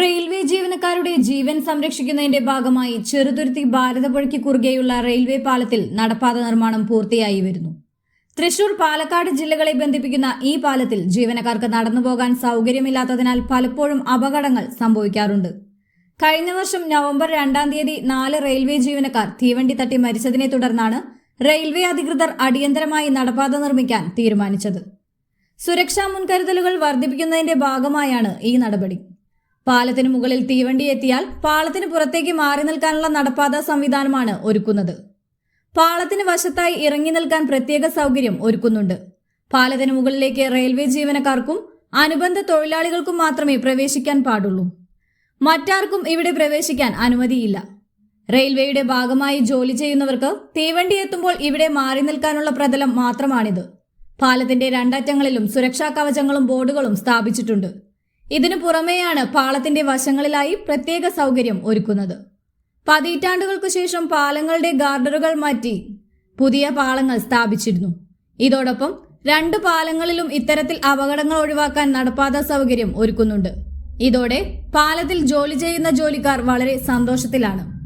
Railway ജീവനക്കാരുടെ ജീവൻ സംരക്ഷിക്കുന്നതിന്റെ ഭാഗമായി ചെറുതുരുത്തി ഭാരതപ്പുഴയ്ക്ക് കുറുകെയുള്ള റെയിൽവേ പാലത്തിൽ നടപ്പാത നിർമ്മാണം പൂർത്തിയായി വരുന്നു. തൃശൂർ പാലക്കാട് ജില്ലകളെ ബന്ധിപ്പിക്കുന്ന ഈ പാലത്തിൽ ജീവനക്കാർക്ക് നടന്നുപോകാൻ സൗകര്യമില്ലാത്തതിനാൽ പലപ്പോഴും അപകടങ്ങൾ സംഭവിക്കാറുണ്ട്. കഴിഞ്ഞ വർഷം നവംബർ രണ്ടാം തീയതി നാല് റെയിൽവേ ജീവനക്കാർ തീവണ്ടി തട്ടി മരിച്ചതിനെ തുടർന്നാണ് റെയിൽവേ അധികൃതർ അടിയന്തരമായി നടപ്പാത നിർമ്മിക്കാൻ തീരുമാനിച്ചത്. സുരക്ഷാ മുൻകരുതലുകൾ വർദ്ധിപ്പിക്കുന്നതിന്റെ ഭാഗമായാണ് ഈ നടപടി. പാലത്തിന് മുകളിൽ തീവണ്ടി എത്തിയാൽ പാളത്തിന് പുറത്തേക്ക് മാറി നിൽക്കാനുള്ള നടപ്പാത സംവിധാനമാണ് ഒരുക്കുന്നത്. പാളത്തിന് വശത്തായി ഇറങ്ങി നിൽക്കാൻ പ്രത്യേക സൗകര്യം ഒരുക്കുന്നുണ്ട്. പാലത്തിന് മുകളിലേക്ക് റെയിൽവേ ജീവനക്കാർക്കും അനുബന്ധ തൊഴിലാളികൾക്കും മാത്രമേ പ്രവേശിക്കാൻ പാടുള്ളൂ. മറ്റാർക്കും ഇവിടെ പ്രവേശിക്കാൻ അനുമതിയില്ല. റെയിൽവേയുടെ ഭാഗമായി ജോലി ചെയ്യുന്നവർക്ക് തീവണ്ടി എത്തുമ്പോൾ ഇവിടെ മാറി നിൽക്കാനുള്ള പ്രതലം മാത്രമാണിത്. പാലത്തിന്റെ രണ്ടറ്റങ്ങളിലും സുരക്ഷാ കവചങ്ങളും ബോർഡുകളും സ്ഥാപിച്ചിട്ടുണ്ട്. ഇതിനു പുറമെയാണ് പാളത്തിന്റെ വശങ്ങളിലായി പ്രത്യേക സൗകര്യം ഒരുക്കുന്നത്. പതിറ്റാണ്ടുകൾക്കു ശേഷം പാലങ്ങളുടെ ഗാർഡറുകൾ മാറ്റി പുതിയ പാളങ്ങൾ സ്ഥാപിച്ചിരുന്നു. ഇതോടൊപ്പം രണ്ട് പാലങ്ങളിലും ഇത്തരത്തിൽ അപകടങ്ങൾ ഒഴിവാക്കാൻ നടപ്പാത സൗകര്യം ഒരുക്കുന്നുണ്ട്. ഇതോടെ പാലത്തിൽ ജോലി ചെയ്യുന്ന ജോലിക്കാർ വളരെ സന്തോഷത്തിലാണ്.